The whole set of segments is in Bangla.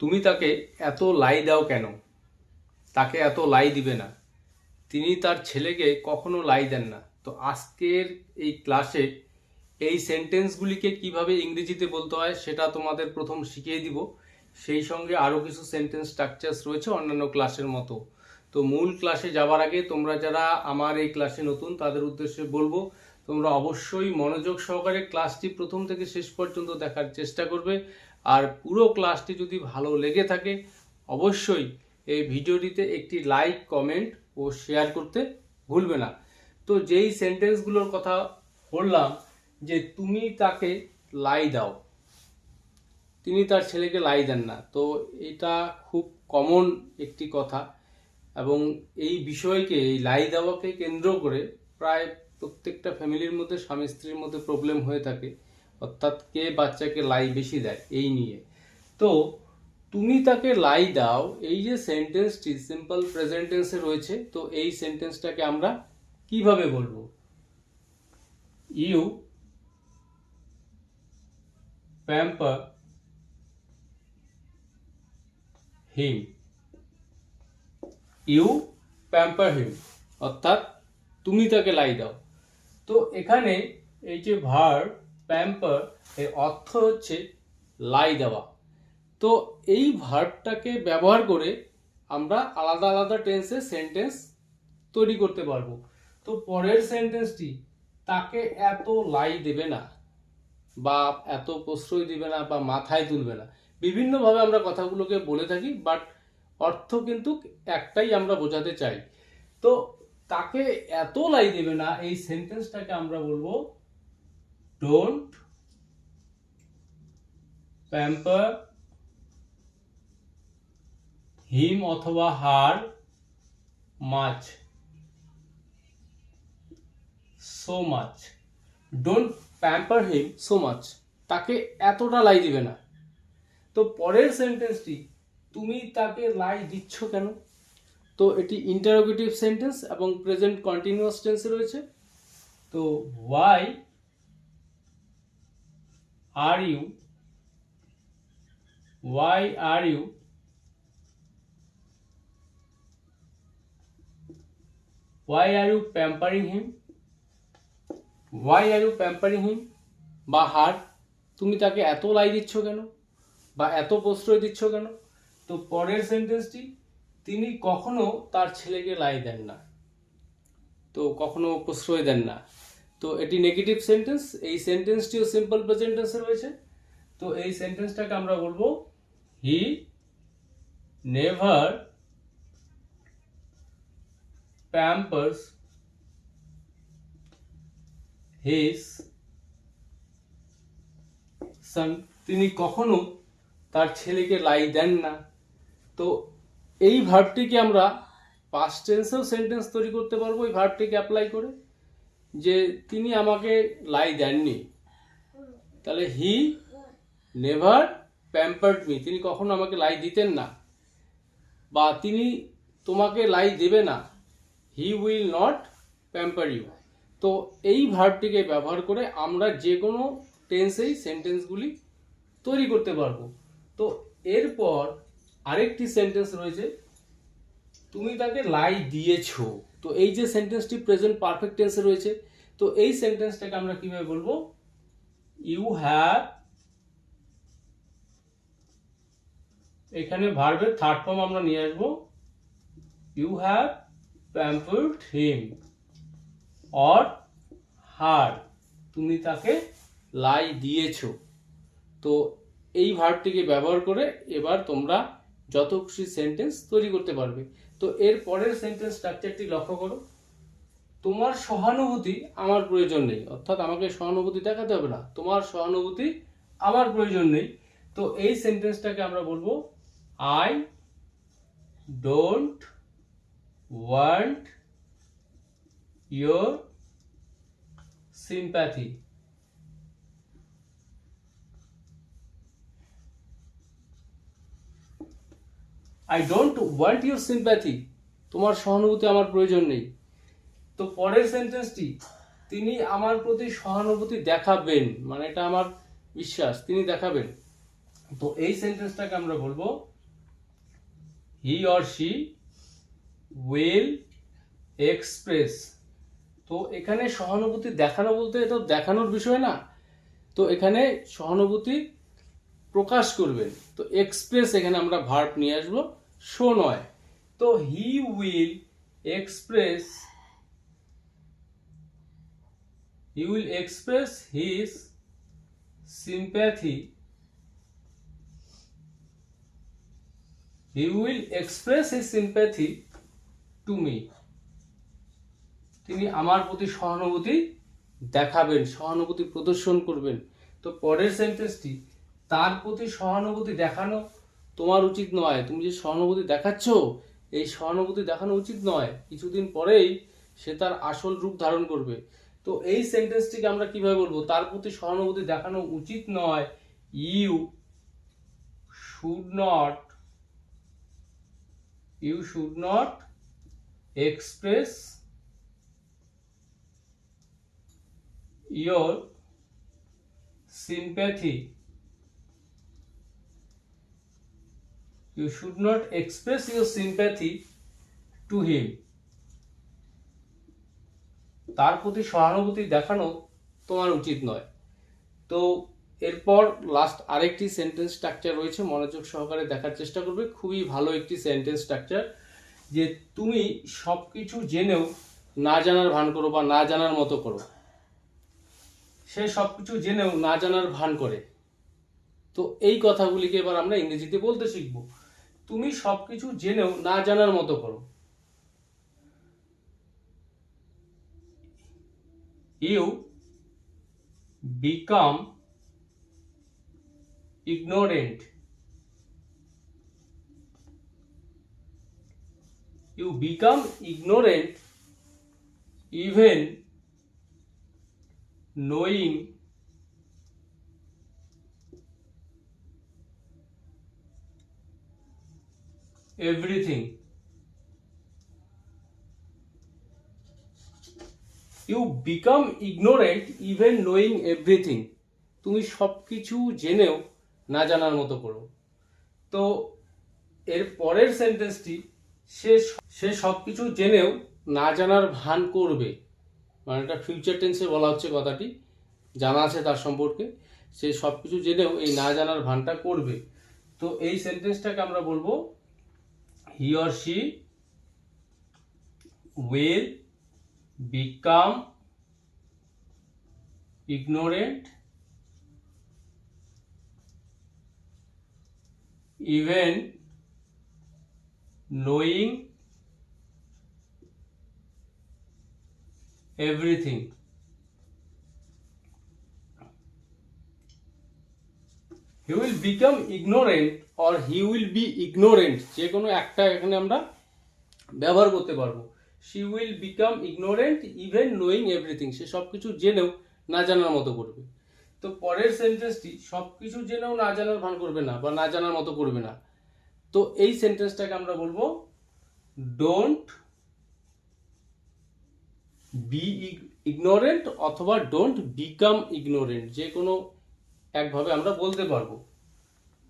তুমি তাকে এত লাই দাও কেন? তাকে এত লাই দিবে না। তিনি তার ছেলেকে কখনো লাই দেন না। তো আজকের এই ক্লাসে এই সেন্টেন্সগুলিকে কীভাবে ইংরেজিতে বলতে হয় সেটা তোমাদের প্রথম শিখিয়ে দিব। সেই সঙ্গে আরও কিছু সেন্টেন্স স্ট্রাকচার্স রয়েছে অন্যান্য ক্লাসের মতো। তো মূল ক্লাসে যাওয়ার আগে তোমরা যারা আমার এই ক্লাসে নতুন, তাদের উদ্দেশ্যে বলব, তোমরা অবশ্যই মনোযোগ সহকারে ক্লাসটি প্রথম থেকে শেষ পর্যন্ত দেখার চেষ্টা করবে। আর পুরো ক্লাসটি যদি ভালো লেগে থাকে, অবশ্যই এই ভিডিওটিতে একটি লাইক কমেন্ট ও শেয়ার করতে ভুলবে না। তো যেই সেন্টেন্সগুলোর কথা বললাম, যে তুমি তাকে লাই দাও, তিনি তার ছেলেকে লাই দেন না। তো এটা খুব কমন একটি কথা এবং এই বিষয়কে, এই লাই দেওয়াকে কেন্দ্র করে প্রায় প্রত্যেকটা ফ্যামিলির মধ্যে স্বামী স্ত্রীর মধ্যে প্রবলেম হয়ে থাকে। অর্থাৎ কে বাচ্চাকে লাই বেশি দেয়, এই নিয়ে। তো তুমি তাকে লাই দাও, এই যে সেন্টেন্সটি সিম্পল প্রেজেন্ট টেন্সে রয়েছে, তো এই সেন্টেন্সটাকে আমরা কীভাবে বলব? You pamper him you pamper him অর্থাৎ তুমি তাকে লাই দাও। তো এখানে এই যে ভার প্যাম্পার এর অর্থ হচ্ছে লাই দেওয়া। তো এই ভার্বটাকে ব্যবহার করে আমরা আলাদা আলাদা টেন্সে সেন্টেন্স তৈরি করতে পারব। তো পরের সেন্টেন্সটি তাকে এত লাই দেবে না, বা এত প্রশ্রয় দিবে না, বা মাথায় তুলবে না। বিভিন্নভাবে আমরা কথাগুলোকে বলে থাকি বাট অর্থ কিন্তু একটাই আমরা বোঝাতে চাই। তো তাকে এত লাই দেবে না, এই সেন্টেন্সটাকে আমরা বলব ডোন্ট প্যাম্পার হিম অথবা her much so much don't pamper him so much তাকে এতটা লাই দিবে না। তো পরের সেন্টেন্সটি তুমি তাকে লাই দিচ্ছ কেন? তো এটি ইন্টারোগেটিভ সেন্টেন্স এবং প্রেজেন্ট কন্টিনিউয়াস টেন্সে রয়েছে। তো why are you why are you why are you pampering him? Why are you pampering him? বা হার, তুমি তাকে এত লাই দিচ্ছ কেন? বা এত প্রশ্রয় দিচ্ছ কেন? তো পরের সেন্টেন্সটি তিনি কখনো তার ছেলেকে লাই দেন না। তো কখনো প্রশ্রয় দেন না। তো এটি নেগেটিভ সেন্টেন্স এই সেন্টেন্সটিও সিম্পল প্রেজেন্ট রয়েছে। তো এই সেন্টেন্সটাকে আমরা বলব he never pampers his son. তিনি কখনো তার ছেলেকে লাই দেন না। তো এই ভার্বটিকে আমরা পাস্ট টেন্সেও সেন্টেন্স তৈরি করতে পারব, এই ভার্বটিকে অ্যাপ্লাই করে। যে তিনি আমাকে লাই দেননি। তাহলে হি নেভার প্যাম্পার্ড মি তিনি কখনো আমাকে লাই দিতেন না। বা তিনি তোমাকে লাই দেবে না। He will not pamper you তো এই ভার্বটিকে ব্যবহার করে আমরা যে কোনো টেন্সেই সেন্টেন্সগুলি তৈরি করতে পারব। তো এরপর আরেকটি সেন্টেন্স রয়েছে। তুমি তাকে লাই দিয়েছ। তো এই যে সেন্টেন্সটি প্রেজেন্ট পারফেক্ট টেন্সে রয়েছে, তো এই সেন্টেন্সটাকে আমরা কীভাবে বলব? ইউ হ্যাভ এখানে ভার্বের থার্ড ফর্ম আমরা নিয়ে আসব। You have pampered him or her তুমি তাকে লাই দিয়েছ। তো এই ভার্বটিকে ব্যবহার করে এবার তোমরা যত খুশি সেন্টেন্স তৈরি করতে পারবে। তো এর পরের সেন্টেন্স স্ট্রাকচারটি লক্ষ্য করো। তোমার সহানুভূতি আমার প্রয়োজন নেই। অর্থাৎ আমাকে সহানুভূতি দেখাতে হবে না। তোমার সহানুভূতি আমার প্রয়োজন নেই। তো এই সেন্টেন্সটাকে আমরা বলব I don't want your sympathy I don't want your sympathy তোমার সহানুভূতি আমার প্রয়োজন নেই। তো পরের সেন্টেন্সটি তিনি আমার প্রতি সহানুভূতি দেখাবেন মানে এটা আমার বিশ্বাস, তিনি দেখাবেন। তো এই সেন্টেন্সটাকে আমরা বলব he or she will express তো এখানে সহানুভূতি দেখানো বলতে এটা দেখানোর বিষয় না। তো এখানে সহানুভূতি প্রকাশ করবেন। তো এক্সপ্রেস এখানে আমরা ভার্ব নিয়ে আসব। শো নয় তো he will express he will express his sympathy. He will express his sympathy to me. তিনি আমার প্রতি সহানুভূতি দেখাবেন, সহানুভূতি প্রদর্শন করবেন। তো পরের সেন্টেন্সটি তার প্রতি সহানুভূতি দেখানো তোমার উচিত নয়। তুমি যে সহানুভূতি দেখাচ্ছ, এই সহানুভূতি দেখানো উচিত নয়। কিছুদিন পরেই সে তার আসল রূপ ধারণ করবে। তো এই সেন্টেন্সটিকে আমরা কীভাবে বলব? তার প্রতি সহানুভূতি দেখানো উচিত নয়। You should not, you should not express your sympathy you should not express your sympathy to him. তার প্রতি সহানুভূতি দেখানো তোমার উচিত নয়। তো এরপর লাস্ট আরেকটি সেন্টেন্স স্ট্রাকচার রয়েছে, মনোযোগ সহকারে দেখার চেষ্টা করবে। খুবই ভালো একটি সেন্টেন্স স্ট্রাকচার যে তুমি সব কিছু জেনেও না জানার ভান করো বা না জানার মতো করো। সে সব কিছু জেনেও না জানার ভান করে। তো এই কথাগুলিকে এবার আমরা ইংরেজিতে বলতে শিখব। তুমি সবকিছু জেনেও না জানার মতো করো। You become ignorant. You become ignorant even knowing everything. You become ignorant even knowing everything. তুমি সব কিছু জেনেও না জানার মতো করো। তো এর পরের সেন্টেন্সটি সে সে সব কিছু জেনেও না জানার ভান করবে। মানে এটা ফিউচার টেন্সে বলা হচ্ছে কথাটি। জানা আছে তার সম্পর্কে। সে সব কিছু জেনেও এই না জানার ভানটা করবে। তো এই সেন্টেন্সটাকে আমরা বলব he or she will become ignorant even knowing everything. He will become ignorant or he will be ignorant, যে কোনো একটা এখানে আমরা ব্যবহার করতে পারব। She will become ignorant even knowing everything সে সব কিছু জেনেও না জানার মতো করবে। তো পরের সেন্টেন্সটি সব কিছু জেনেও না জানার ভান করবে না বা না জানার মতো করবে না। তো এই সেন্টেন্সটাকে আমরা বলব ডোন্ট বি ইগনোরেন্ট অথবা ডোন্ট বিকাম ইগনোরেন্ট যে কোনো একভাবে আমরা বলতে পারব।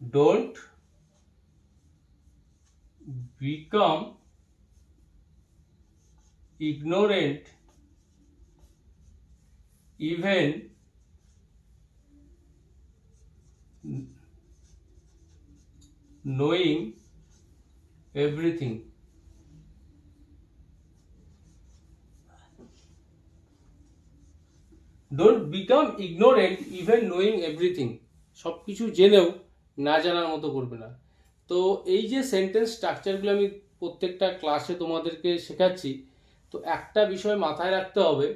Don't become ignorant even knowing everything. Don't become ignorant even knowing everything সব কিছু জেনেও না জানার মতো করবে না। তো এই যে সেন্টেন্স স্ট্রাকচারগুলো আমি প্রত্যেকটা ক্লাসে তোমাদেরকে শেখাচ্ছি, তো একটা বিষয় মাথায় রাখতে হবে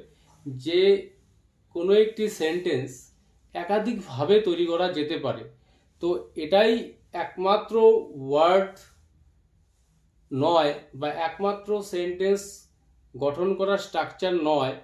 যে কোনো একটি সেন্টেন্স একাধিকভাবে তৈরি করা যেতে পারে। তো এটাই একমাত্র ওয়ার্ড নয় বা একমাত্র সেন্টেন্স গঠন করার স্ট্রাকচার নয়